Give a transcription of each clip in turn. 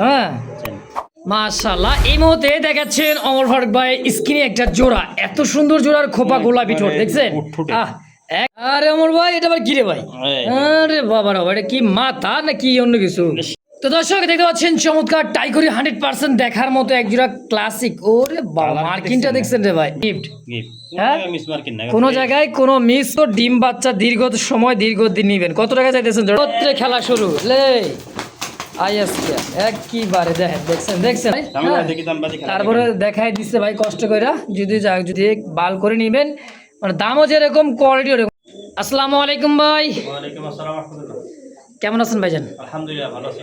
হ্যাঁ। মাশাল্লাহ এই মুহূর্তে দেখাচ্ছেন অমর ফারুক ভাই স্ক্রিনে একটা জোড়া এত সুন্দর জোড়ার খোপা গোলাপি ঠোঁট দেখছেন? ফুটফুটে। আহ, আরে অমর ভাই এটা আবার কি রে ভাই। আরে বাবা রে এটা কি মাথা নাকি অন্য কিছু? তো দর্শক দেখতে পাচ্ছেন চমৎকার টাইকরি হান্ড্রেড পার্সেন্ট দেখার মতো এক জোড়া ক্লাসিক ওরে বাবা মার্কিনটা দেখছেন রে ভাই? গিফট। হ্যাঁ? কোনো জায়গায়। কোন কোনো মিস ও ডিম বাচ্চা দীর্ঘ সময় দীর্ঘ দিন নিবেন। কত টাকা চাইতেছেন? রত্রে খেলা শুরু। লে একবারে দেখেন দেখছেন দেখছেন? হ্যাঁ। তারপরে দেখাই দিচ্ছে ভাই কষ্ট কইরা। যদি যদি বাল করে নিবেন মানে দামও যেরকম কোয়ালিটি ওরকম। আসসালামু আলাইকুম ভাই। ওয়ালাইকুম আসসালাম। কেমন আছেন ভাইজান? আলহামদুলিল্লাহ ভালো আছি?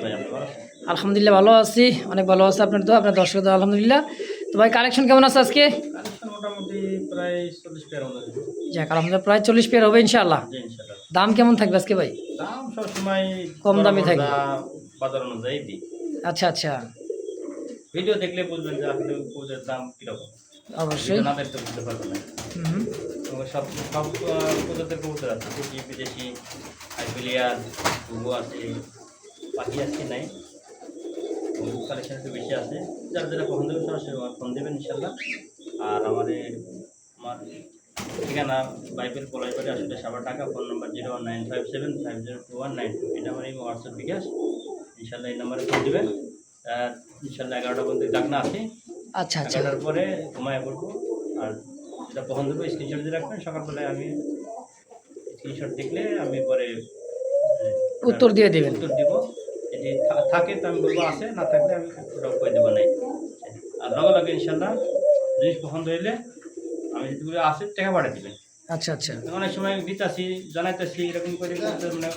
আলহামদুলিল্লাহ ভালো আছি অনেক ভালো আছে আপনার তো আপনার দর্শক তো আলহামদুলিল্লাহ। তো ভাই কালেকশন কেমন আছে আজকে? মোটামুটি প্রায় চল্লিশ পেয়ার যাক আলহামদুলিল্লাহ প্রায় চল্লিশ পেয়ার হবে ইনশাআল্লাহ। দাম কেমন থাকবে আজকে ভাই? দাম সবসময় কম দামি থাকবে। বাজার অনুযায়ী দিই। আচ্ছা আচ্ছা। ভিডিও দেখলে বুঝবেন যে আসলে দাম কীরকম। অবশ্যই। ভিডিও না দেখতে বুঝতে পারবেন না। সব সব প্রজাতির কবুতর আছে। দেশি বিদেশি আইপিলিয়ার ঘুঘু আছে পাখি আছে নাই। কালেকশন একটু বেশি আছে। যারা যারা পছন্দ করছে সরাসরি ফোন দেবেন ইনশাল্লাহ। আর আমাদের আমার ঠিকানা বাইবেল কলাইবাড়ি আসলে সাবার টাকা phone number zero one nine five seven five zero two one nine two. এটা আমার এই হোয়াটসঅ্যাপ বিকাশ। ইনশাল্লাহ এই নাম্বারে ফোন দেবেন। আর ইনশাল্লাহ এগারোটা পর্যন্ত ডাকনা আছে। আচ্ছা আচ্ছা। এগারোটার পরে ঘুমায় পড়ব। আর যেটা পছন্দ করে স্ক্রিনশট দিয়ে রাখবেন। সকালবেলায় আমি স্ক্রিনশট দেখলে আমি পরে উত্তর দিয়ে দিবেন। উত্তর দিব। যদি থাকে তো আমি বলব আছে। না থাকলে আমি ওটাও করে দেবো নাই। আর লগে লগে ইনশাল্লাহ জিনিস পছন্দ হইলে আমি যেগুলো আছে টাকা পাঠিয়ে দিবেন। আচ্ছা আচ্ছা। অনেক সময় দিতেছি জানাইতেছি এরকম করে মানে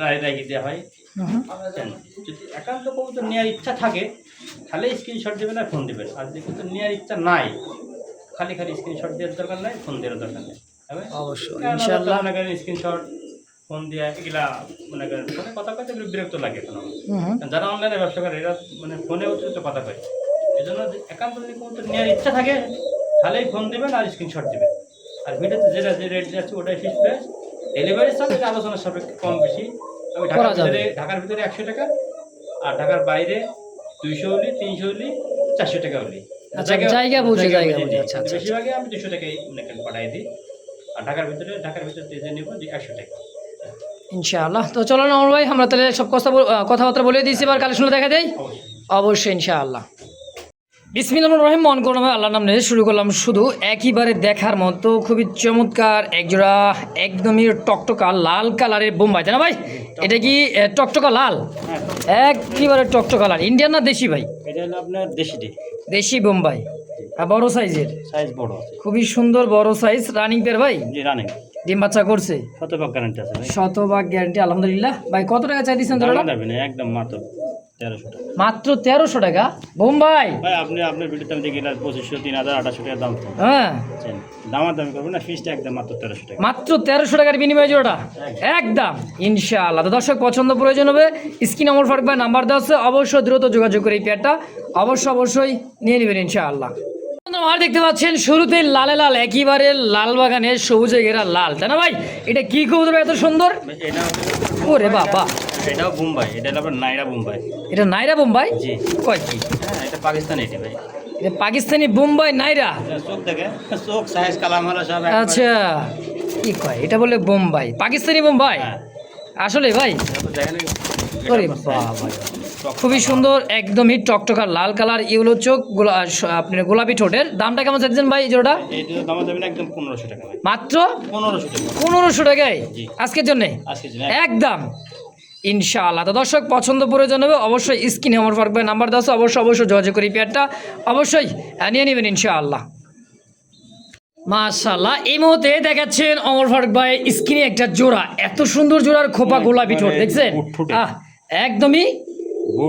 রায় রায় দেওয়া হয়? যদি একান্ত কবুতর নেওয়ার ইচ্ছা থাকে তাহলে স্ক্রিনশট দেবেন আর ফোন দেবেন। আর কবুতর নেওয়ার ইচ্ছা নাই খালি খালি স্ক্রিনশট দেওয়ার দরকার নাই ফোন দেওয়ার দরকার নেই। হবে? অবশ্যই ইনশাআল্লাহ মনে করেন স্ক্রিনশট ফোন দিয়ে এগুলা মনে করেন ফোনে কথা কইতে বিরক্ত লাগে এখন। যারা অনলাইনে ব্যবসা করে এরা মানে ফোনে অতিরিক্ত কথা কয়। এই জন্য একান্ত যদি নেওয়ার ইচ্ছা থাকে তাহলেই ফোন দেবেন আর স্ক্রিনশট দেবেন। আর ভিডিওতে যেটা যে রেট যাচ্ছে ওটাই ফিক্স প্রাইস ডেলিভারি চার্জ আলোচনা সাপেক্ষে কম বেশি। আমি ঢাকার ভিতরে ঢাকার ভিতরে একশো টাকা আর ঢাকার বাইরে দুইশো হলি তিনশো হলি চারশো টাকা হলি। আচ্ছা, জায়গা বুঝে, জায়গা বুঝে, আচ্ছা, আচ্ছা, বেশিরভাগই আমি দুশো টাকাই মানে পাঠাই দিই। আর ঢাকার ভিতরে ঢাকার ভিতরে নেব যে একশো টাকা। ইনশাআল্লাহ। তো চলো না ভাই আমরা তাহলে সব কথা কথাবার্তা বলে দিয়েছি এবার কালেকশন দেখা দেয় অবশ্যই ইনশাআল্লাহ। বিসমিল্লাহ রহিম মন করলাম আল্লাহ নাম নিয়ে শুরু করলাম শুধু একইবারে দেখার মতো। খুবই চমৎকার একজোড়া একদমই টকটকা লাল কালারের বোম্বাই তাই না ভাই? এটা কি টকটকা লাল? হ্যাঁ। একইবারে টকটকা লাল। ইন্ডিয়ান না দেশি ভাই? এটা হলো আপনার দেশিটি দেশি বোম্বাই। আর বড় সাইজের? সাইজ বড় খুবই সুন্দর বড় সাইজ রানিং পেয়ার ভাই? জি রানিং ডিম বাচ্চা করছে? শতভাগ গ্যারান্টি আছে শতভাগ গ্যারান্টি আলহামদুলিল্লাহ। ভাই কত টাকা চাই দিচ্ছেন একদম মাত্র। মাত্র তেরোশো টাকা? বোম্বাই ভাই! আপনি আপনার ভিডিওতে আমি দেখি পঁচিশশো তিন হাজার আঠাশশো টাকা দাম হ্যাঁ। দামি করবেন না ফিসটা একদম মাত্র তেরোশো টাকা। মাত্র তেরোশো টাকার বিনিময়ে জোড়াটা? একদম। ইনশাআল্লাহ। তো দর্শক পছন্দ প্রয়োজন হবে স্ক্রিন আমল ফারুক ভাই নাম্বার দেওয়া আছে অবশ্যই দ্রুত যোগাযোগ করে এই পেয়ারটা অবশ্যই অবশ্যই নিয়ে নেবেন ইনশাআল্লাহ। আর দেখতে পাচ্ছেন শুরুতে লালে লাল একেবারে লাল বাগানের সবুজে ঘেরা লাল। তাই না ভাই? এটা কি কবুতর এত সুন্দর? ওরে বাবা। এটাও মুম্বাই এটা আপনার নাইরা মুম্বাই এটা নাইরা বোম্বাই? জি। কয় কি হ্যাঁ এটা পাকিস্তানি এটি ভাই। এটা পাকিস্তানি বোম্বাই নাইরা? চোখ দেখে চোখ সাইজ সব আচ্ছা কি কয়? এটা বলে বোম্বাই। পাকিস্তানি বোম্বাই? হ্যাঁ। আসলে ভাই বাবা। খুবই সুন্দর একদমই টকটকা লাল কালার ইউলো চোখ গোলা আপনার গোলাপি ঠোঁটের। দামটা কেমন চাইছেন ভাই জোড়াটা? এইটা দামা যাবে না একদম পনেরোশো টাকা মাত্র? পনেরোশো টাকা। পনেরোশো টাকায়? আজকের জন্যে। একদম। ইনশাআল্লাহ। তো দর্শক পছন্দ প্রয়োজন হবে অবশ্যই স্ক্রিনে আমার ফারুক ভাই নাম্বার দাও অবশ্যই অবশ্যই যোগাযোগ করি পেয়ারটা অবশ্যই নিয়ে নেবেন ইনশাআল্লাহ। মাশাল্লাহ এই মুহূর্তে দেখাচ্ছেন অমর ফারুক ভাই স্ক্রিনে একটা জোড়া এত সুন্দর জোড়ার খোপা গোলাপি ঠোঁট দেখছেন? ফুটফুটে। আহ একদমই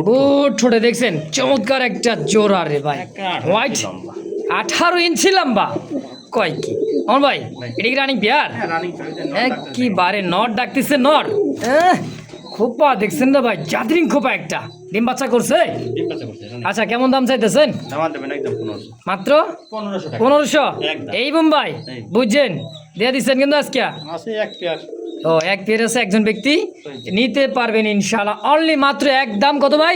বুট ঠোঁটে দেখছেন? চমৎকার একটা জোড়া রে ভাই। হোয়াইট। আঠারো ইঞ্চি লম্বা। কয় কি? অমর ভাই এটা কি রানিং পেয়ার হ্যাঁ চলছে একবারে ডাকতেছে নট। আহ, খোপা দেখছেন না ভাই? জাদরিং খোপা একটা। ডিম বাচ্চা করছে? running। আচ্ছা কেমন দাম চাইতেছেন? দামা মাত্র? পনেরোশো। এই বোম্বাই। বুঝছেন? দিয়ে দিচ্ছেন কিন্তু আজকে? এক ও এক পেয়ার আছে একজন ব্যক্তি। নিতে পারবেন ইনশাল্লাহ অনলি মাত্র এক দাম। কত ভাই?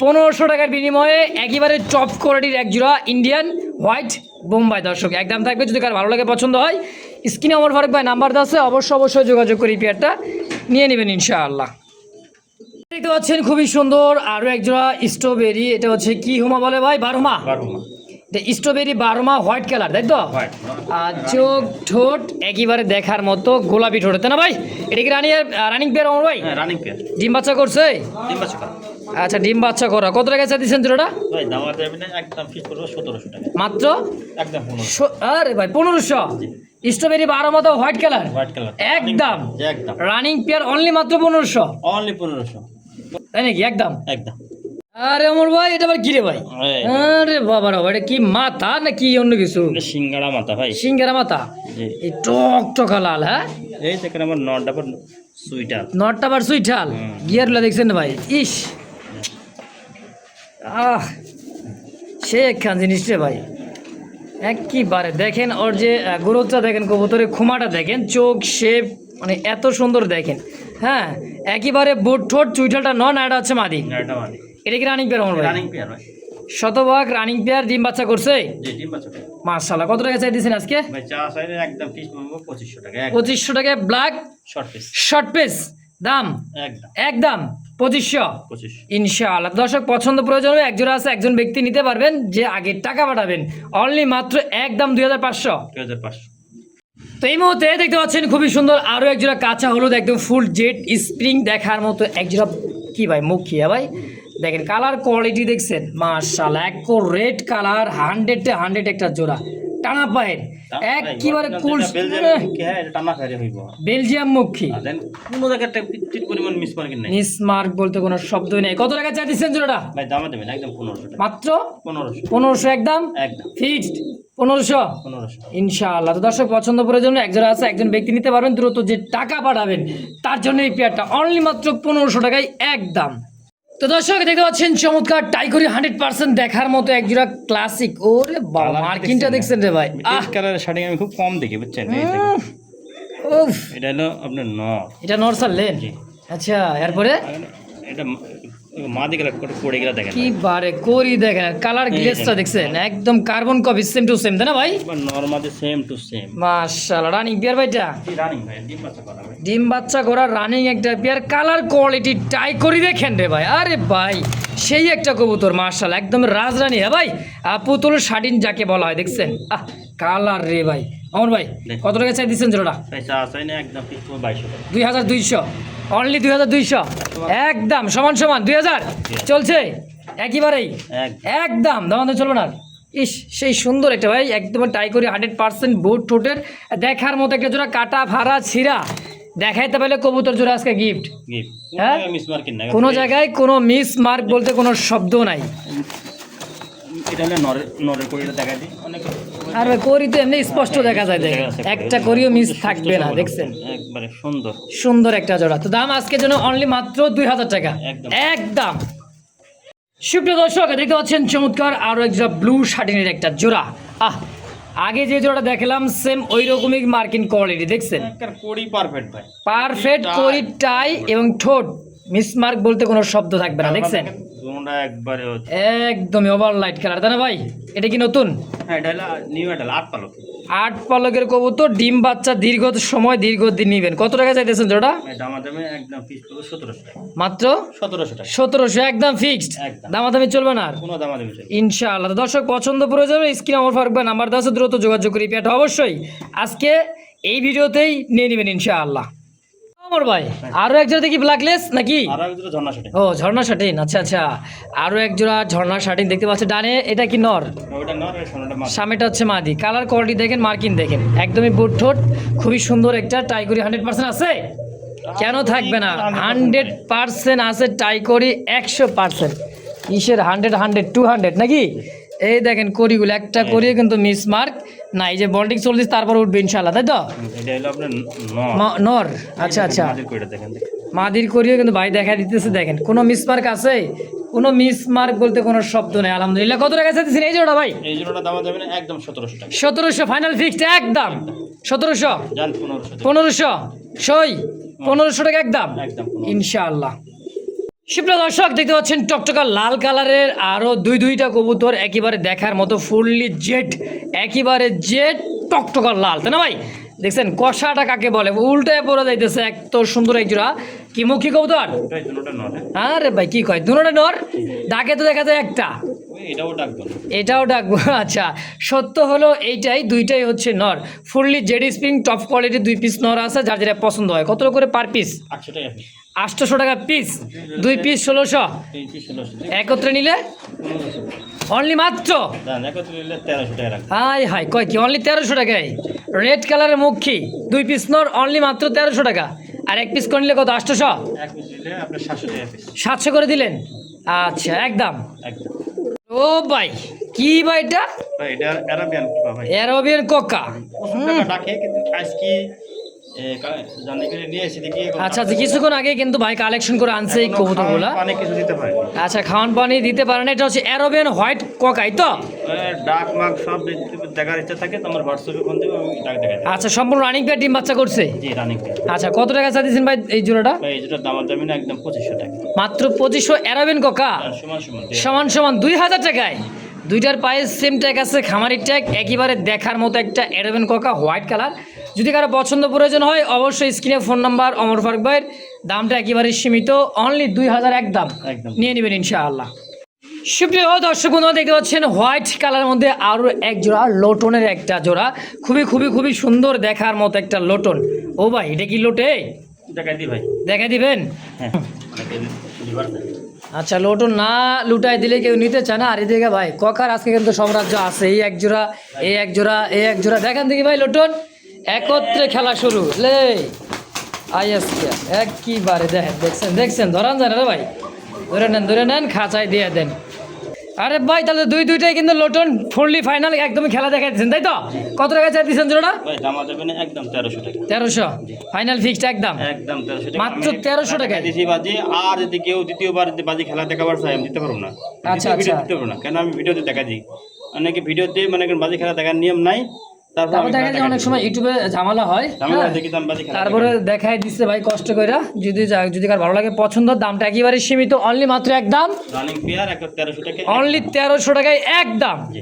পনেরোশো। টাকার বিনিময়ে একেবারে টপ কোয়ালিটির এক জোড়া ইন্ডিয়ান হোয়াইট বোম্বাই দর্শক একদম থাকবে যদি কার ভালো লাগে পছন্দ হয় স্ক্রিনে আমার ফারুক ভাই নাম্বার আছে অবশ্যই অবশ্যই যোগাযোগ করে পেয়ারটা নিয়ে নেবেন ইনশাআল্লাহ। দেখতে পাচ্ছেন খুবই সুন্দর আরও এক জোড়া স্ট্রবেরি এটা হচ্ছে কি হুমা বলে ভাই? বারহুমা? বারো মা এটা স্ট্রবেরি বারোমা হোয়াইট কালার তাই তো? আর চোখ ঠোঁট একেবারে দেখার মতো গোলাপি ঠোঁট তাই না ভাই? এটা কি রানিং রানিং পেয়ার আমার ভাই? হ্যাঁ রানিং পেয়ার ডিম বাচ্চা করছে? আচ্ছা ডিম বাচ্চা করা। কত টাকা চা দিচ্ছেন টাকা। মাত্র? একদম আরে ভাই পনেরোশো? স্ট্রবেরি বারো মতো হোয়াইট কালার? White colour. একদম। একদম। রানিং পেয়ার অনলি মাত্র পনেরোশো? অনলি পনেরোশো। তাই নাকি? একদম। একদম। আরে অমর ভাই এটা আবার কি রে ভাই? আরে বাবা রে এটা কি মাথা না কি অন্য কিছু? এটা সিঙ্গাড়া মাথা ভাই। সিঙ্গারা মাথা? এই টক টকা লাল হ্যাঁ? এই দেখেন আমার নটা পর সুইটার নটটা বার সুইটাল। গিয়ারগুলো দেখছেন না ভাই? ইস। আহ সে একখান জিনিস রে ভাই। একবারে দেখেন ওর যে গ্রোথটা দেখেন কবুতরের খুমাটা দেখেন চোখ শেপ মানে এত সুন্দর দেখেন। হ্যাঁ একেবারে বুট ঠোঁট চুইঠালটা নন এটা হচ্ছে মাদি। এটা মানে কি রানিং পেয়ার আমার রানিং পেয়ার ভাই। শতভাগ রানিং পেয়ার ডিম বাচ্চা করছে? জি ডিম বাচ্চা মার্শাল্লাহ কত টাকা চাই দিয়েছেন আজকে? পঁচিশশো টাকায় black short piece short piece দাম? একদম। একদম? পঁচিশশো? পঁচিশ। ইনশাআল্লাহ। দর্শক পছন্দ প্রয়োজন হবে একজোড়া আছে একজন ব্যক্তি নিতে পারবেন যে আগে টাকা পাঠাবেন। অনলি মাত্র একদম দুই হাজার পাঁচশো। দুই হাজার পাঁচশো। তো এই মুহূর্তে দেখতে পাচ্ছেন খুবই সুন্দর আরও একজোড়া কাঁচা হলুদ একদম ফুল জেট স্প্রিং দেখার মতো একজোড়া। কি ভাই মুখ খিয়া ভাই? দেখেন কালার কোয়ালিটি দেখছেন মার্শাল এক রেড কালার হান্ড্রেডে হান্ড্রেড একটা জোড়া। টানা পায়ের। একেবারে কুল হ্যাঁ বেলজিয়াম মুখী। দেন কোনো জায়গায় ঠিক পরিমাণ মিস মার্কেট নাই। মিস মার্ক বলতে কোনো শব্দই নেই। কত টাকা চাই দিচ্ছেন জোড়াটা? ভাই দামা দেবেন একদম পনেরোশো টাকা। মাত্র? পনেরোশো। পনেরোশো একদম? একদম। ফিক্সড পনেরোশো? ইনশাআল্লাহ। তো দর্শক পছন্দ করে জন্য একজন আছে একজন ব্যক্তি নিতে পারবেন দ্রুত যে টাকা পাঠাবেন তার জন্য এই পেয়ারটা অনলি মাত্র পনেরোশো টাকায় একদম। তো দর্শক দেখতে পাচ্ছেন চমৎকার টাইগরি হান্ড্রেড পার্সেন্ট দেখার মতো এক জোড়া ক্লাসিক ওরে বাবা মার্কিনটা দেখছেন রে ভাই। আহ! কালার শার্টিং আমি খুব কম দেখি বুঝছেন? এটা হলো আপনার নর। এটা নরসাল লেন আচ্ছা এরপরে? এটা মা দিকে করে গেলে দেখেন কি বারে করি দেখেন কালার গ্লেসটা দেখছেন? একদম carbon copy same to same তাই না ভাই? নর্মালি সেম টু সেম মাশাআল্লাহ রানিং বিয়ার ভাইটা? রানিং ভাই? ডিম বাচ্চা করা ভাই। ডিম বাচ্চা করা রানিং একটা পেয়ার কালার কোয়ালিটি টাই করি দেখেন রে ভাই। আরে ভাই সেই একটা কবুতর মার্শাল একদম রাজরানী হ্যাঁ ভাই? পুতুল শাটিন যাকে বলা হয় দেখছেন? আহ কালার রে ভাই। আমার ভাই। কত টাকা চাই দিচ্ছেন দুই হাজার দুইশো। অনলি দুই হাজার দুইশো। একদম সমান সমান দুই হাজার। চলছে? একেবারেই। একদম দাম চলবে না। ইস সেই সুন্দর একটা ভাই একদম টাই করি হান্ড্রেড পার্সেন্ট বুট ঠোঁটের দেখার মতো একটা জোড়া কাটা ভাড়া ছিঁড়া। দেখাইতে পারলে কবুতর জোড়া আজকে গিফট হ্যাঁ? কোনো জায়গায় কোনো মিস মার্ক বলতে কোনো শব্দ নাই। এটা হলে নরের নরের করিটা দেখা দিই। অনেক আর ভাই করি তো এমনি স্পষ্ট দেখা যায় দেখেন একটা করিও মিস থাকবে না দেখছেন? একবারে সুন্দর। সুন্দর একটা জোড়া। তো দাম আজকের জন্য অনলি মাত্র দুই হাজার টাকা। একদম। সুপ্রিয় দর্শক দেখতে পাচ্ছেন চমৎকার আরও এক ব্লু শার্টিনের একটা জোড়া। আহ আগে যে জোড়া দেখলাম সেম ওই রকমই মার্কিন কোয়ালিটি দেখছেন? করি পারফেক্ট ভাই। পারফেক্ট করি টাই এবং ঠোঁট। মিসমার্ক বলতে কোনো শব্দ থাকবে না দেখছেন? একবারে একদমই ওভার লাইট কালার তাই না ভাই? এটা কি নতুন? হ্যাঁ আট পালক। আট পলকের কবুতর ডিম বাচ্চা দীর্ঘ সময় দীর্ঘদিন নিবেন। কত টাকা চাইতেছেন টাকা। মাত্র? সতেরোশো একদম ফিক্সড। দামাদামি চলবে না ইনশাআল্লাহ। দর্শক পছন্দ পড়ে যাবে স্ক্রিন আমার নাম্বার দেওয়া আছে, দ্রুত যোগাযোগ করি। পেটা অবশ্যই আজকে এই ভিডিওতেই নিয়ে নেবেন ইনশাআল্লাহ। আমার ভাই আরও এক জোড়া দেখি ব্ল্যাকলেস নাকি? আর এক দুটো ঝর্ণা সেটা ও ঝর্ণা শাটিন আচ্ছা আচ্ছা। আরও এক জোড়া ঝর্ণা শাটিন দেখতে পাচ্ছি। ডানে এটা কি নর? মাছ সামনেটা হচ্ছে মাদি। কালার কোয়ালিটি দেখেন মার্কিন দেখেন। একদমই বুট ঠোঁট খুবই সুন্দর একটা টাইকরি হান্ড্রেড পার্সেন্ট আছে? কেন থাকবে না? হান্ড্রেড পার্সেন্ট আছে টাইকরি একশো পার্সেন্ট ইসের হান্ড্রেড হান্ড্রেড টু হান্ড্রেড নাকি? এই দেখেন করিগুলো একটা করিও কিন্তু মিস মার্ক নাই যে বল্টিং চলছে তারপর উঠবে ইনশাল্লাহ তাই তো? নর। আচ্ছা আচ্ছা। মাদির করিও কিন্তু ভাই দেখা দিতেছে দেখেন। কোনো মিস মার্ক আছে? কোনো মিস মার্ক বলতে কোনো শব্দ নেই আলহামদুলিল্লাহ। কত টাকা চাইতেছেন এই জোড়া ভাই? এই জন্যটা দামা না একদম সতেরোশো টাকা। সতেরোশো ফাইনাল ফিক্সড একদম। সতেরোশো? পনেরোশো সই? পনেরোশো টাকা একদম? একদম ইনশাআল্লাহ। সুপ্রিয় দর্শক দেখতে পাচ্ছেন টকটকা লাল কালারের আরও দুই দুইটা কবুতর একেবারে দেখার মতো ফুললি জেট একেবারে জেট টকটকা লাল তাই না ভাই? দেখছেন কষাটা কাকে বলে? উল্টায় পড়ে যাইতেছে এক এত সুন্দর এক জোড়া। কি মুখী কবুতর? হ্যাঁ। আরে ভাই কি কয়? দুনোটা নর? ডাকে তো দেখা যায় একটা। এটাও ডাকবো আচ্ছা। সত্য হলো এইটাই দুইটাই হচ্ছে নর। ফুললি জেডি স্প্রিং টপ কোয়ালিটির দুই পিস নর আছে যার যেটা পছন্দ হয়। কত করে পার পিস? আটশো টাকা। পিস আটশোশো টাকা পিস দুই পিস ষোলোশো। একত্রে নিলে? অনলি মাত্র? হাই হাই কয় কি? অনলি তেরোশো টাকায়? রেড কালারের মুখী দুই পিস নর অনলি মাত্র তেরোশো টাকা। আর এক পিস করে নিলে কত? আটশোশো? সাতশো করে দিলেন? আচ্ছা একদম। একদম। ও ভাই কি ভাই এটা? ভাই অ্যারাবিয়ান কোকা। ডাকে কিন্তু আজকে আচ্ছা আচ্ছা কিছুক্ষণ আগে কিন্তু ভাই কালেকশন করে আনছে এই কবুতরগুলা। খাওয়ান পানি কিছু দিতে পারে আচ্ছা খাওয়ান পানি দিতে পারেন। এটা হচ্ছে অ্যারোবিয়ান হোয়াইট কোকাই তো? ডাক মাক সব দেখার ইচ্ছা থাকে তো হোয়াটসঅ্যাপে ফোন দেবো আমি ডাক দেখা আচ্ছা সম্পূর্ণ রানিং পেয়ার ডিম বাচ্চা করছে? জি রানিং আচ্ছা কত টাকা চাইছেন ভাই এই জোড়াটা? এই যেটা দামার দামি না একদম পঁচিশশো টাকা। মাত্র পঁচিশশো অ্যারোবিয়ান কোকা সমান সমান সমান সমান দুই হাজার টাকায়। দুইটার পায়ে সেম ট্যাগ আছে খামারির ট্যাগ একেবারে দেখার মতো একটা এরোবেন কোকা হোয়াইট কালার যদি কারও পছন্দ প্রয়োজন হয় অবশ্যই স্ক্রিনে ফোন নাম্বার অমর ফারুক ভাইয়ের। দামটা একেবারে সীমিত অনলি দুই হাজার এক দাম। নিয়ে নেবেন ইনশাআল্লাহ। সুপ্রিয় দর্শক বন্ধুরা দেখতে পাচ্ছেন হোয়াইট কালারের মধ্যে আরও এক জোড়া লোটনের একটা জোড়া। খুবই খুবই খুবই সুন্দর দেখার মতো একটা লোটন। ও ভাই এটা কি লোটে? দেখাই দি ভাই। দেখা দিবেন? হ্যাঁ। আচ্ছা লোটন না লুটাই দিলে কেউ নিতে চায় না। আর এদিকে ভাই ককার আজকে কিন্তু সাম্রাজ্য আছে। এই এক জোড়া এই এক জোড়া এই এক জোড়া। দেখেন দেখি ভাই লোটন। একত্রে খেলা শুরু। লে। আইএসকে একইবারে দেখেন দেখছেন দেখছেন ধরান যায় রে ভাই। ধরে নেন ধরে নেন খাঁচায় দিয়ে দেন। আরে ভাই তাহলে দুই দুইটাই কিন্তু লোটন ফুললি ফাইনাল একদমই খেলা দেখাই দিচ্ছেন তাই তো? কত টাকা চাই দিচ্ছেন জোড়া একদম তেরোশো টাকা। তেরোশো? ফাইনাল ফিক্সড একদম? একদম তেরোশো টাকা। মাত্র 1300 টাকায়? দিছি বাজি আর যদি কেউ দ্বিতীয়বার বাজি খেলা দেখাবার চাই আমি দিতে পারব না। আচ্ছা, আচ্ছা। দিতে পারব না কেন আমি ভিডিওতে দেখা দিই। অনেকে ভিডিওতে মানে বাজি খেলা দেখার নিয়ম নাই তারপর তারপর দেখা যায় অনেক সময় ইউটিউবে ঝামেলা হয় দিই। আমি হ্যাঁ। দেখি তো আমি বাজি খেলা তারপরে দেখাই। দেখাই দিচ্ছে ভাই কষ্ট কইরা যদি যদি কার ভালো লাগে পছন্দ দামটা একেবারে সীমিত অনলি মাত্র একদম এক তেরোশো টাকা অনলি তেরোশো টাকায় জি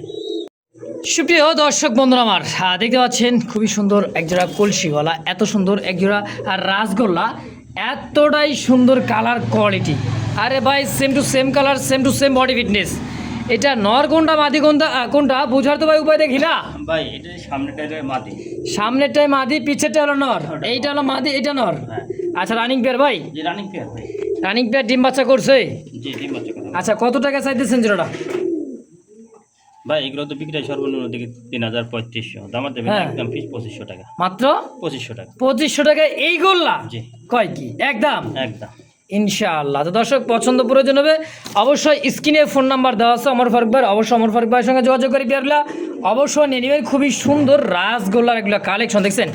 সুপ্রিয় দর্শক বন্ধুরা আমার হ্যাঁ, দেখতে পাচ্ছেন খুবই সুন্দর একজোড়া কলসি গলা এত সুন্দর একজোড়া আর রাসগোল্লা এতটাই সুন্দর কালার কোয়ালিটি আরে ভাই same to same colour same to same body fitness এটা নর কোনটা মাদি কোনটা কোনটা? বুঝার তো ভাই উপায় দেখি না ভাই এটা সামনেটা এটা মাটি সামনেরটাই মাদি পিছেরটা হলো নর। এইটা হলো মাদি এটা নর। হ্যাঁ। আচ্ছা রানিং পেয়ার ভাই? রানিং পেয়ার ভাই। রানিং পেয়ার ডিম বাচ্চা করছে? জি ডিম বাচ্চা আচ্ছা কত টাকা চাইতেছেন জোড়াটা? ভাই এগুলো তো বিক্রি সর্বনিম্ন দিকে তিন হাজার পঁয়ত্রিশশো। দামা দেবেন হ্যাঁ। একদম ফিস পঁচিশশো টাকা। মাত্র? পঁচিশশো টাকা। পঁচিশশো টাকায় এই গোল্লা? জি। কয় কি? একদম? একদম। ইনশাআল্লাহ। তো দর্শক পছন্দ প্রয়োজন হবে অবশ্যই স্ক্রিনে ফোন নাম্বার দেওয়া আছে অমর ফারুক ভাই অবশ্যই অমর ফারুক ভাইয়ের সঙ্গে যোগাযোগ করি পেয়ারগুলা অবশ্যই নিয়ে নেবেন খুবই সুন্দর রাসগোল্লার এগুলো কালেকশন দেখছেন?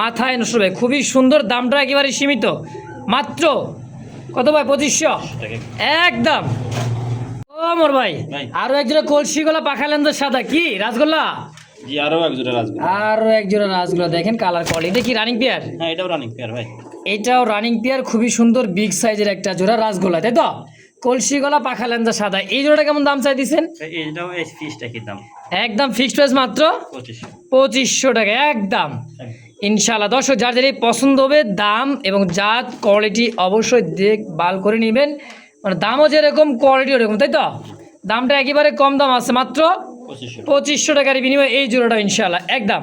মাথায় নষ্ট খুবই সুন্দর দামটা একেবারে সীমিত। মাত্র কত ভাই পঁচিশশো? একদম। ও অমর ভাই ভাই। আরও একজোড়া কলসি গোলা পাখালেন তো সাদা কি? রাসগোল্লা? আরও এক জোড়া আসবে আরও একজোড়া রাসগোল্লা দেখেন কালার কোয়ালিটি কি রানিং পেয়ার হ্যাঁ এটাও রানিং পেয়ার ভাই। এটাও রানিং পেয়ার খুবই সুন্দর বিগ সাইজের একটা জোড়া রাসগোল্লা তাই তো? কলসি গলা পাখা লেঞ্জা সাদা। এই জোড়াটা কেমন দাম চাই দিচ্ছেন একদম ফিক্সড প্রাইস মাত্র? পঁচিশশো। টাকা একদম। ইনশাল্লাহ দর্শক যার যেটাই পছন্দ হবে দাম এবং জাত কোয়ালিটি অবশ্যই দেখ বাল করে নেবেন। মানে দামও যেরকম কোয়ালিটি ওরকম তাই তো? দামটা একেবারে কম দাম আছে মাত্র পঁচিশশো পঁচিশশো টাকার বিনিময়ে এই জোড়াটা ইনশাল্লাহ একদম।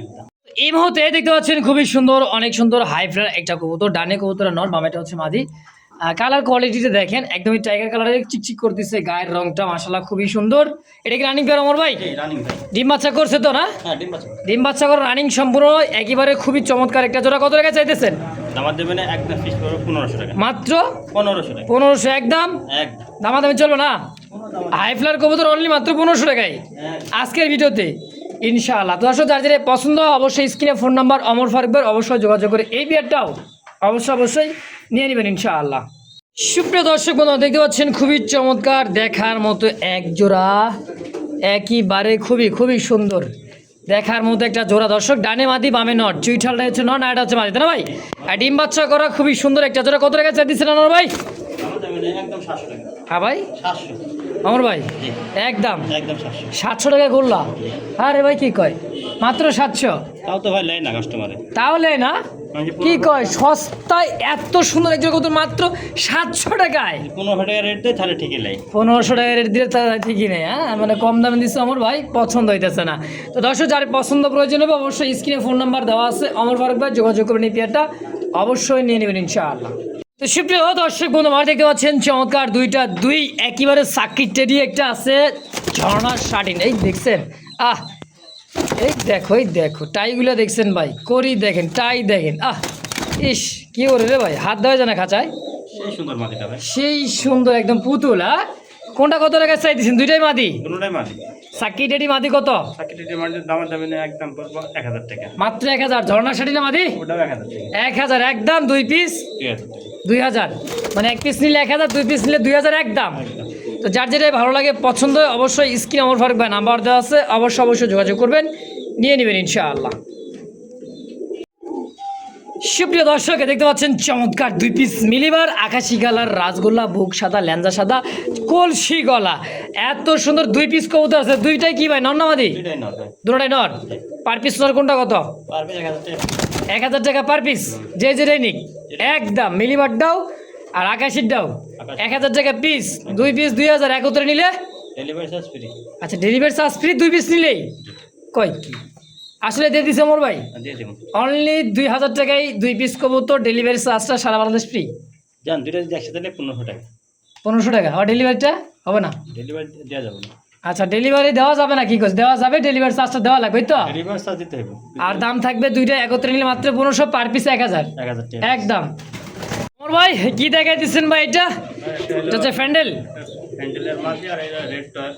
একদম। এই মুহূর্তে দেখতে পাচ্ছেন খুবই সুন্দর অনেক সুন্দর হাই ফ্লার একটা কবুতর ডানে কবুতর নর বামেটা হচ্ছে মাদি। কালার কোয়ালিটিতে দেখেন একদমই টাইগার কালারের চিকচিক করতেছে গায়ের রংটা মাসাল্লাহ খুবই সুন্দর। এটা কি রানিং পেয়ার অমর ভাই? ডিম বাচ্চা করছে তো না? হ্যাঁ ডিম বাচ্চা করে রানিং সম্পূর্ণ একেবারে খুবই চমৎকার একটা জোড়া। কত টাকা চাইতেছেন? মাত্র? পনেরোশো একদম? দামাদামি চলবে না? হাই ফ্লার কবুতর অনলি মাত্র পনেরোশো টাকায়। হ্যাঁ। আজকের ভিডিওতে ইনশাআল্লাহ। তো দর্শক, যার যেটা পছন্দ অবশ্যই স্ক্রিনে ফোন নাম্বার অমর ফারুকবার অবশ্যই যোগাযোগ করে এই বিয়ারটাও অবশ্যই অবশ্যই নিয়ে নেবেন ইনশাআল্লাহ। সুপ্রিয় দর্শক বন্ধু দেখতে পাচ্ছেন খুবই চমৎকার দেখার মতো এক জোড়া একইবারে খুবই খুবই সুন্দর দেখার মতো একটা জোড়া। দর্শক, ডানে মাদি, বামে নট চুইঠালটা হচ্ছে নট, আর এটা হচ্ছে মাদি না ভাই? আর ডিম বাচ্চা করা খুবই সুন্দর একটা জোড়া। কত টাকা চাই দিচ্ছেন আমার ভাই? একদম সাতশো টাকা। হ্যাঁ ভাই? ভাই? একদম। একদম টাকা আরে ভাই কি কয়? মাত্র সাতশো? তাও তো ভাই লাই না কাস্টমারে তাহলে না? কি কয়? সস্তায় এত সুন্দর একজন কত মাত্র সাতশো টাকায়? পনেরো টাকা রেট দেয় তাহলে ঠিকই লাই পনেরোশো টাকা রেট দিলে তা ঠিকই নেই হ্যাঁ? মানে কম দামে দিচ্ছে আমার ভাই পছন্দ হইতেছে না। তো দর্শক যার পছন্দ প্রয়োজন হবে অবশ্যই স্ক্রিনে ফোন নাম্বার দেওয়া আছে। অমর ফারুক ভাই যোগাযোগ করে পেয়ারটা অবশ্যই নিয়ে নেবেন ইনশাআল্লাহ। তো সুপ্রিয় দর্শক বন্ধু আমার দেখতে পাচ্ছেন চমৎকার দুইটা দুই একেবারে সাকির টেডি একটা আছে ঝর্ণার শাটিন এই দেখছেন? আহ এই দেখো এই দেখো টাইগুলো দেখছেন ভাই? করি দেখেন টাই দেখেন। আহ ইস কি করে রে ভাই? হাত দেওয়া যায় না খাঁচায়? সেই সুন্দর সেই সুন্দর একদম পুতুল হ্যাঁ কোনটা কত টাকা চাইতেছেন দুইটাই মাদি? কোনোটাই মাটি সাকি টেডি মাদি কত? সাকিটি মাটির দামের দামে নেই একদম পড়ব এক হাজার টাকা। মাত্র এক হাজার। ঝর্ণা শাড়ি না মাদি? ওটাও এক হাজার টাকা। এক হাজার একদম দুই পিস? দুই হাজার টাকা। দুই হাজার। মানে এক পিস নিলে এক হাজার দুই পিস নিলে দুই হাজার একদম। একদম। তো যার যেটাই ভালো লাগে পছন্দ হয় অবশ্যই স্ক্রিন আমার ফারুক ভাই নাম্বার দেওয়া আছে। অবশ্যই অবশ্যই যোগাযোগ করবেন। নিয়ে নেবেন ইনশাআল্লাহ। সুপ্রিয় দর্শক দেখতে পাচ্ছেন চমৎকার দুই পিস মিলিবার আকাশি কালার রাসগোল্লা বুক সাদা ল্যাঞ্জা সাদা কলসি গলা। এত সুন্দর দুই পিস কবুতর আছে। দুইটাই কি ভাই? নন্নামাদি দুটাই নর? পার পিস নর কোনটা কত? এক হাজার টাকা। পার পিস যে যেটাই নিক। একদম। মিলিবারটাও আর আকাশিরটাও আকাশি। এক হাজার টাকা পিস দুই পিস দুই হাজার। একত্রে নিলে? ডেলিভারি চার্জ ফ্রি আচ্ছা ডেলিভারি চার্জ ফ্রি দুই পিস নিলেই? কয় কি আসলে দিয়ে দিছে মোর ভাই। অনলি দুই হাজার টাকায় দুই পিস কবুতর ডেলিভারি চার্জটা সারা বাংলাদেশ ফ্রি যান দুইটা যদি একসাথে নিলে পনেরোশো টাকা। পনেরোশো টাকা। আর ডেলিভারিটা হবে না? ডেলিভারি দেওয়া যাবে না। আচ্ছা ডেলিভারি দেওয়া যাবে না কি করছে দেওয়া যাবে ডেলিভারি চার্জটা দেওয়া লাগবে তো ডেলিভারি চার্জ দিতে হবে আর দাম থাকবে দুইটা একত্রে নিলে মাত্র পনেরোশো পার পিস এক হাজার। এক হাজার একদম। মোর ভাই কি দেখাই দিচ্ছেন ভাই এটা? এটা হচ্ছে ফ্যান্ডেল হ্যান্ডেলের মাঝে আর এটা রেড টয়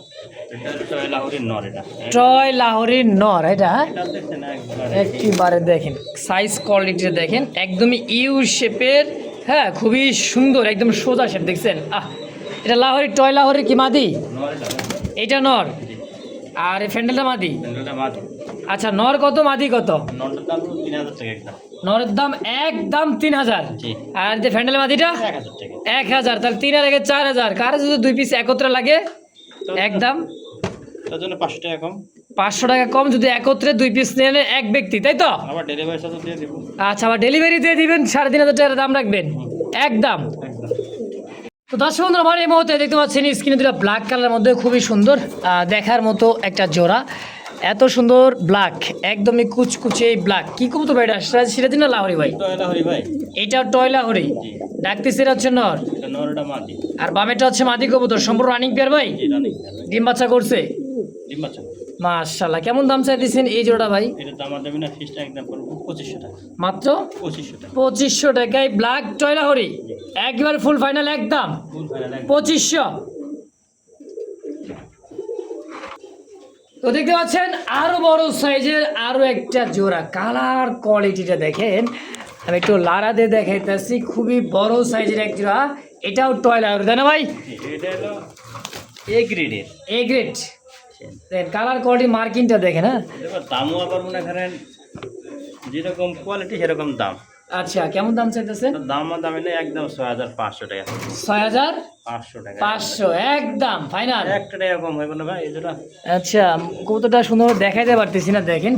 এটা টয় লাহোরের নর এটা লাহোরের নর একবার দেখেন সাইজ কোয়ালিটি দেখেন একদমই ইউ শেপের হ্যাঁ খুবই সুন্দর একদম সোজা শেপ দেখছেন? আহ এটা লাহোরি টয় লাহোরি কি মাদি? এটা নর আর এই ফ্যান্ডেলটা মাদি? আচ্ছা নর কত মাদি কত? নরের দাম একদম। তিন হাজার? আর যে ফ্যান্ডেল মাদিটা? এক হাজার টাকা। এক হাজার তাহলে তিন হাজার চার হাজার। কার যদি দুই পিস একত্রে লাগে? একদম তার জন্য পাঁচশো টাকা কম। পাঁচশো টাকা কম যদি একত্রে দুই পিস নিলে এক ব্যক্তি তাই তো? আবার ডেলিভারি চার্জ দিয়ে দেবো। আচ্ছা আবার ডেলিভারি দিয়ে দিবেন সাড়ে তিন হাজার টাকার দাম রাখবেন। একদম একদম তো দর্শক বন্ধুরা আমার এই মুহূর্তে দেখতে পাচ্ছেন স্ক্রিনে দুটো ব্ল্যাক কালারের মধ্যে খুবই সুন্দর দেখার মতো একটা জোড়া। এত সুন্দর ব্ল্যাক একদমই কুচকুচে এই ব্ল্যাক কি কবুতর ভাই এটা? সিরাজ সিরাজি না লাহরি ভাই? টয় লাহোরি ভাই। এইটা টয়লা হরি জি। ডাকতে সেরা হচ্ছে নর। এটা আর বামেটা হচ্ছে মাদি কবুতর সম্পূর্ণ রানিং পেয়ার ভাই? ডিম বাচ্চা করছে? ডিম বাচ্চা মাশাল্লাহ কেমন দাম চাই দিচ্ছেন এই জোড়াটা ভাই? এটা দাম আর দেবে না ফিসটা একদম পড়ব পঁচিশশো টাকা। মাত্র? পঁচিশশো টাকা। পঁচিশশো টাকায় ব্ল্যাক টয়লা হরি একবার ফুল ফাইনাল একদম। ফুল ফাইনাল একদম। পঁচিশশো। তো দেখতে পাচ্ছেন আরও বড় সাইজের আরও একটা জোড়া। কালার কোয়ালিটিটা দেখেন। আমি একটু লারা দিয়ে দেখাইতেছি খুবই বড় সাইজের এক জোড়া। এটাও টয়লা তাই না ভাই? এ গ্রেডের। এ গ্রেড কালার কোয়ালিটি মার্কিংটা দেখেন হ্যাঁ? দামও আবার মনে করেন যেরকম কোয়ালিটি সেরকম দাম। আচ্ছা কেমন দাম চাইতেছেন? দাম দামে নেই একদম ছয় হাজার পাঁচশো টাকা। ছয় হাজার পাঁচশো টাকা। পাঁচশো একদম ফাইনাল। একটা টাকা কম হইব না ভাই এই দুটা। আচ্ছা কতটা সুন্দর দেখাইতে পারতেছি না দেখেন।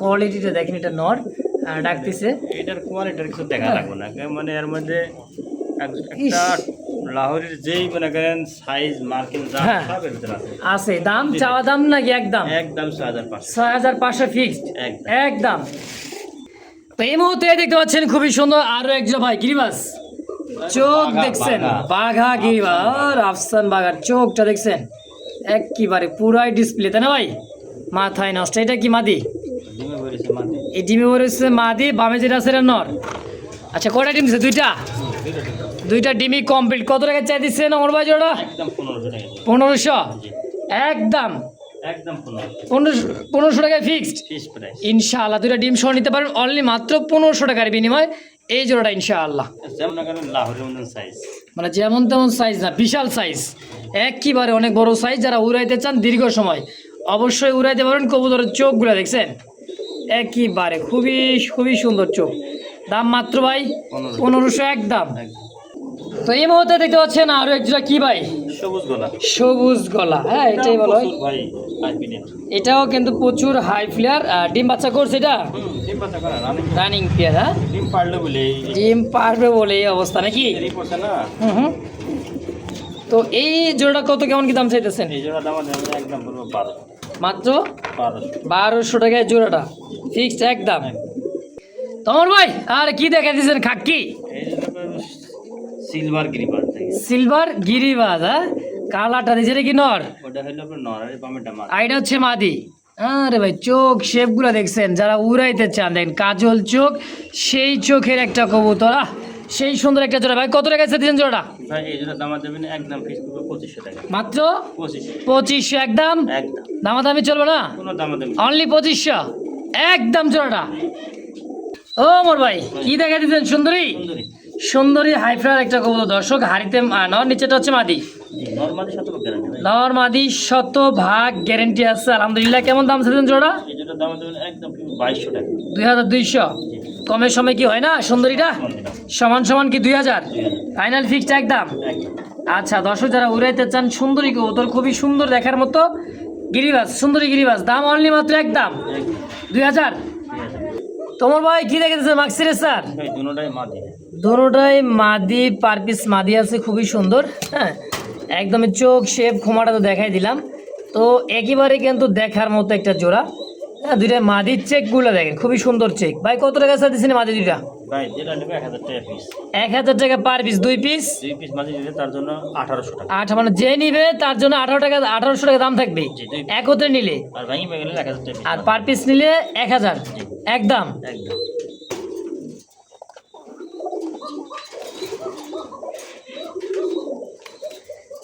কোয়ালিটিটা দেখেন এটা নর ডাকতেছে। এটার কোয়ালিটির কিছু দেখা লাগবে না মানে এর মধ্যে একটা লাহোরের যেই মনে করেন সাইজ হ্যাঁ। এর ভিতরে আছে। দাম চাওয়া দাম নাকি একদম? একদম ছয় হাজার পাঁচশো। ছয় হাজার পাঁচশো ফিক্সড একদম। একদম। তো এই মুহূর্তে দেখতে পাচ্ছেন খুবই সুন্দর আরও একজন ভাই গিরিবাস। চোখ দেখছেন? বাঘা। গিরিবাস আফসান বাঘার চোখটা দেখছেন? একেবারে পুরাই ডিসপ্লে তাই না ভাই? মাথায় নষ্ট এটা কি মাদি? এই ডিমে বলেছে মাদি বামে যেটা আছে এটা নর। আচ্ছা কয়টা ডিম দিচ্ছে দুইটা? দুইটা ডিম। কমপ্লিট কত টাকা চাই দিচ্ছেন আমার ভাই জোড়া পনেরোশো? একদম। একদম পনেরোশো। টাকায় ফিক্সড ইনশাআল্লাহ দুইটা ডিম সহ নিতে পারেন অনলি মাত্র পনেরোশো টাকার বিনিময়। এই জোড়াটা ইনশাআল্লাহ। যেমন মনে মানে যেমন তেমন সাইজ না বিশাল সাইজ একেবারে অনেক বড় সাইজ যারা উড়াইতে চান দীর্ঘ সময় অবশ্যই উড়াইতে পারেন কবুতরের চোখগুলো দেখছেন? একইবারে খুবই খুবই সুন্দর চোখ। দাম মাত্র ভাই পনেরোশো। একদম একদম। তো এই মুহূর্তে দেখতে পাচ্ছেন আরও একজোড়া কি ভাই? সবুজ গলা। সবুজ গলা হ্যাঁ এটাই বলো। ভাই। এটাও কিন্তু প্রচুর হাই ফ্লেয়ার। ডিম বাচ্চা করছে এটা? রানিং পেয়ার হ্যাঁ? ডিম পারলে বলে ডিম পারবে বলে এই অবস্থা নাকি? হুম হুম। তো এই জোড়াটা কত কেমন কি দাম চাইতেছেন? এই জোড়া দাম একদম বলব বারোশো মাত্র? বারোশো। টাকায় জোড়াটা। ফিক্সড একদম। তোমার ভাই আর কি দেখা দিয়েছেন খাক্কি সিলভার থেকে সিলভার গিরিবাজ হ্যাঁ? কালাটা দিয়েছে কি নর? ওটা হলো আপনার আর এটা হচ্ছে মাদি। আরে ভাই চোখ শেপগুলো দেখছেন যারা উড়াইতে চান দেখেন কাজল চোখ সেই চোখের একটা কবুতর আহ! সেই সুন্দর একটা জোড়া। ভাই কত টাকা দিয়েছেন জোড়াটা? ভাই এই জোড়া দাম দেবেন একদম টাকা। মাত্র? পঁচিশশো। একদম? একদম। দামাদামি চলবে না? কোনো অনলি পঁচিশশো। একদম জোড়াটা। ও মোর ভাই কি দেখা দিচ্ছেন সুন্দরী? সুন্দরী। সুন্দরী হাইফ্রার একটা কবুতর। দর্শক হাড়িতে আহ, নর নিচেটা হচ্ছে মাদি। নর মাদি শত ভাগ গ্যারেন্টি আছে। আলহামদুলিল্লাহ কেমন দাম চাইছেন জোড়া? দাম টাকা। দুই হাজার দুইশো। কমের সময় কি হয় না সুন্দরীটা? সমান সমান কি দুই হাজার? ফাইনাল ফিক্সড একদম? আচ্ছা দর্শক যারা উড়াইতে চান সুন্দরী কবুতর খুবই সুন্দর দেখার মতো গিরিবাস সুন্দরী গিরিবাস। দাম অনলি মাত্র একদম? একদম। দুই হাজার? তোমার ভাই কি দেখেছে মাক্সিরে স্যার? ভাই দুটোটাই মা দিয়ে দোনোটাই মাদি পার পিস মাদি আছে খুবই সুন্দর হ্যাঁ? একদমই চোখ শেপ খোমাটা তো দেখাই দিলাম। তো একেবারে কিন্তু দেখার মতো একটা জোড়া। হ্যাঁ দুইটা মাদির চেকগুলো দেখেন খুবই সুন্দর চেক। ভাই কত টাকা স্যার দিচ্ছেন মাদি দুইটা? এক হাজার টাকা পার পিস দুই পিস তার জন্য আঠারোশো টাকা। মানে যে নিবে তার জন্য আঠারো টাকা আঠারোশো টাকা দাম থাকবে। একত্রে নিলে। আর পার পিস নিলে এক হাজার। একদম। একদম।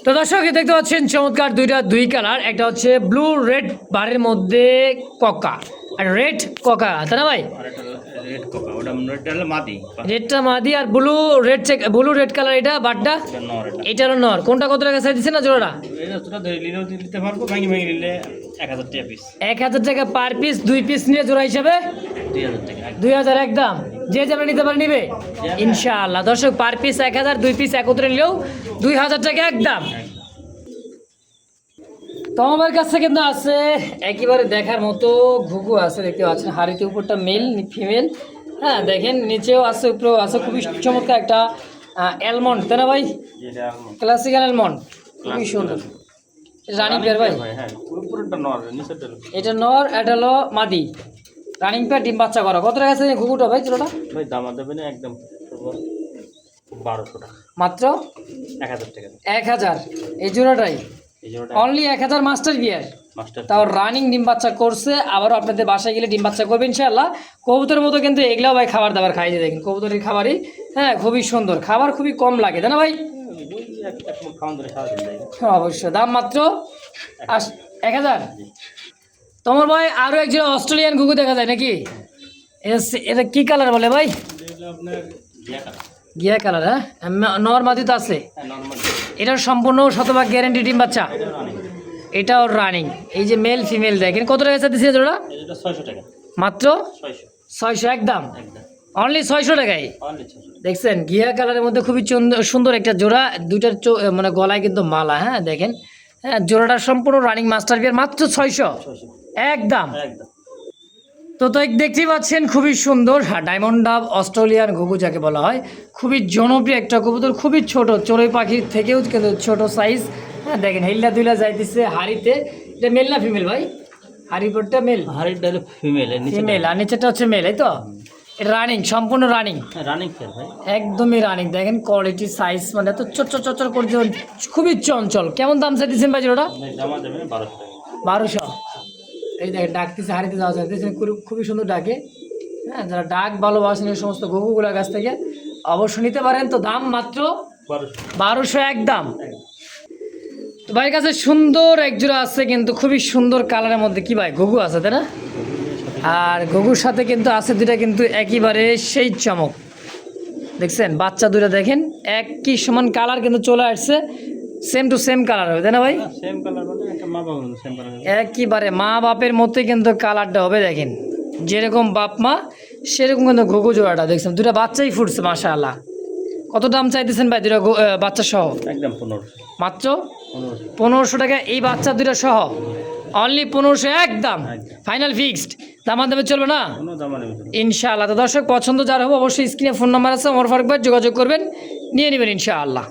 তো দর্শক দেখতে পাচ্ছেন চমৎকার দুইটা দুই কালার। একটা হচ্ছে ব্লু রেড বারের মধ্যে ককা আর রেড ককা তাই না ভাই? রেডটা মাদি আর blue red check blue red colour এটা বারটা? এটা নর। হলো কোনটা কত টাকা দিচ্ছে না জোড়াটা? এক হাজার টাকা পার পিস দুই পিস নিয়ে জোড়া হিসাবে? দুই হাজার একদম। যে যেমন নিতে পারে নিবে? ইনশাআল্লাহ। দর্শক পার পিস এক হাজার দুই পিস একত্রে নিলেও দুই হাজার টাকা একদম। একদম। তো আমার কাছে কিন্তু আছে একেবারে দেখার মতো ঘুঘু আছে দেখতে পাচ্ছেন। হাড়িতে উপরটা মেল ফিমেল হ্যাঁ দেখেন নিচেও আছে উপরেও আছে। খুবই চমৎকার একটা অ্যালমন্ড তাই না ভাই? ক্লাসিক্যাল অ্যালমন্ড খুবই সুন্দর। রানিং পেয়ার ভাই? হ্যাঁ। এটা নর এটা হলো মাদি। রানিং পেয়ার ডিম বাচ্চা করা। কত টাকা আছে ঘুঘুটা ভাই ছোটটা ভাই দাম দেবে না একদম বারোশো টাকা। মাত্র? এক হাজার টাকা। এক হাজার। এই জোড়াটাই? অনলি এক হাজার মাস্টার বিয়ার তাও রানিং ডিম বাচ্চা করছে আবারও আপনাদের বাসায় গেলে ডিম বাচ্চা করবে ইনশাআল্লাহ। কবুতরের মতো কিন্তু এগুলাও ভাই খাবার দাবার খাইয়ে দেখেন। কবুতরের খাবারই হ্যাঁ খুবই সুন্দর। খাবার খুবই কম লাগে তাই না ভাই? হ্যাঁ, অবশ্যই। দাম মাত্র এক হাজার। তোমার ভাই আরও একজন অস্ট্রেলিয়ান ঘুঘু দেখা যায় নাকি? এটা কি কালার বলে ভাই? গিয়া কালার হ্যাঁ? নর মাদি তো আছে। এটার সম্পূর্ণ শতভাগ গ্যারেন্টি ডিম বাচ্চা। এটাও রানিং এই যে মেল ফিমেল দেখেন, কত টাকা দিচ্ছে জোড়া? মাত্র ছয়শো, একদম। অনলি ছয়শো টাকায়? দেখছেন, গিয়া কালারের মধ্যে খুবই সুন্দর একটা জোড়া। দুইটার মানে গলায় কিন্তু মালা হ্যাঁ দেখেন। হ্যাঁ জোড়াটা সম্পূর্ণ রানিং মাস্টার বিয়ার মাত্র ছয়শো। একদম। তো তো দেখতেই পাচ্ছেন খুবই সুন্দর হ্যাঁ ডায়মন্ড ডাব অস্ট্রেলিয়ান ঘুঘু যাকে বলা হয়। খুবই জনপ্রিয় একটা কবুতর খুবই ছোট চড়ুই পাখির থেকেও কিন্তু ছোট সাইজ হ্যাঁ দেখেন হেল্লা দুইলা যাইতেছে হাড়িতে। এটা মেল না ফিমেল ভাই? হাড়ি পরটা মেল ডালে ফিমেল ফিমেল আর নিচেটা হচ্ছে মেল এই তো? এটা রানিং সম্পূর্ণ রানিং রানিং ভাই। একদমই রানিং দেখেন কোয়ালিটি সাইজ মানে এত চচ্চর চচ্চর করছে খুবই চঞ্চল। কেমন দাম চাইতেছেন ভাই বারোশো বারোশো। এই দেখেন, ডাকতেছে হারিতে যাওয়া যাইতেছে খুব- খুবই সুন্দর ডাকে। হ্যাঁ যারা ডাক ভালোবাসেন এই সমস্ত গগুগুলার কাছ থেকে, অবশ্য নিতে পারেন তো দাম মাত্র বারোশো একদম একদম তো ভাইয়ের কাছে সুন্দর এক জোড়া আছে, কিন্তু খুবই সুন্দর কালারের মধ্যে কি ভাই, ঘুঘু আছে, তাই না? আর ঘুঘুর সাথে কিন্তু আছে দুটা কিন্তু একইবারে সেই চমক। দেখছেন, বাচ্চা দুটা দেখেন, একই সমান কালার কিন্তু চলে আসছে। সেম টু সেম কালার হবে তাই না ভাই? সেম কালার মানে একটা মা বাবা সেম কালার একইবারে মা বাপের মতোই কিন্তু কালারটা হবে দেখেন। যেরকম বাপ মা সেরকম কিন্তু ঘুঘু জোড়াটা দেখছেন? দুটা বাচ্চাই ফুটছে মাশাআল্লাহ। কত দাম চাইতেছেন ভাই দুটা বাচ্চা সহ একদম পনেরোশো। মাত্র? পনেরোশো। টাকা এই বাচ্চা দুটা সহ? অনলি পনেরোশো একদম। ফাইনাল ফিক্সড দামার দামে চলবে না? ইনশাআল্লাহ। তো দর্শক পছন্দ যার হবে অবশ্যই স্ক্রিনে ফোন নাম্বার আছে আমার ফারুক ভাই যোগাযোগ করবেন। নিয়ে নেবেন ইনশাআল্লাহ।